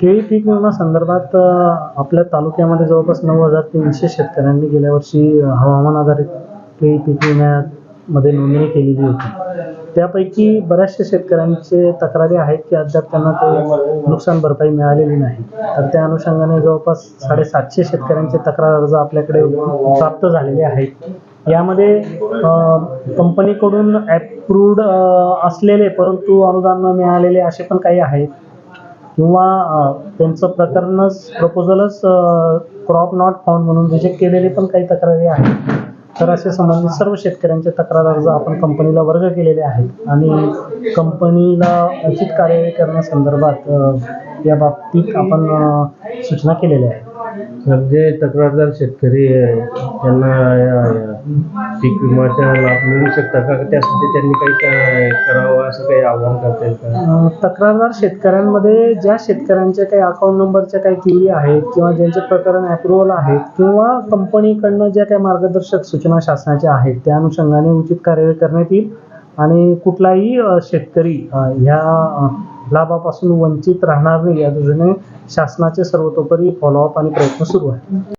केळी पीक विमा संदर्भात आपल्या तालुक्यामध्ये जवळपास नऊ हजार तीनशे शेतकऱ्यांनी गेल्या वर्षी हवामान आधारित केळी पीक विम्यामध्ये नोंदणी केलेली होती. त्यापैकी बऱ्याचशा शेतकऱ्यांचे तक्रारी आहेत की अद्याप त्यांना ते नुकसान भरपाई मिळालेली नाही. तर त्या अनुषंगाने जवळपास साडेसातशे शेतकऱ्यांचे तक्रार अर्ज आपल्याकडे प्राप्त झालेले आहेत. यामध्ये कंपनीकडून ॲप्रूव्ड असलेले परंतु अनुदान न मिळालेले असे पण काही आहेत. किंवा त्यांचं प्रकरणच प्रपोजलच क्रॉप नॉट फाउंड म्हणून रिजेक्ट केलेले पण काही तक्रारी आहेत. तर असे संबंधित सर्व शेतकऱ्यांचे तक्रार अर्ज आपण कंपनीला वर्ग केलेले आहेत. आणि कंपनीला उचित कार्यवाही करण्यासंदर्भात या बाबतीत आपण सूचना केलेल्या आहेत. तर जे तक्रारदार शेतकरी त्यांना या- पीक विमाचा लाभ मिळू शकता का? त्यासाठी त्यांनी काही काय करावं असं आव्हान करता येईल का तक्रारदार शेतकऱ्यांमध्ये ज्या शेतकऱ्यांच्या काही अकाउंट नंबरच्या काही क्युरी आहेत किंवा ज्यांचे प्रकरण अप्रुव्हल आहेत किंवा कंपनीकडनं ज्या काही मार्गदर्शक सूचना शासनाच्या आहेत त्या अनुषंगाने उचित कार्यवाही करण्यात येईल आणि कुठलाही शेतकरी अ, ह्या लाभापासून वंचित राहणार नाही या दृष्टीने शासनाचे सर्वतोपरी फॉलोअप आणि प्रयत्न सुरू आहेत.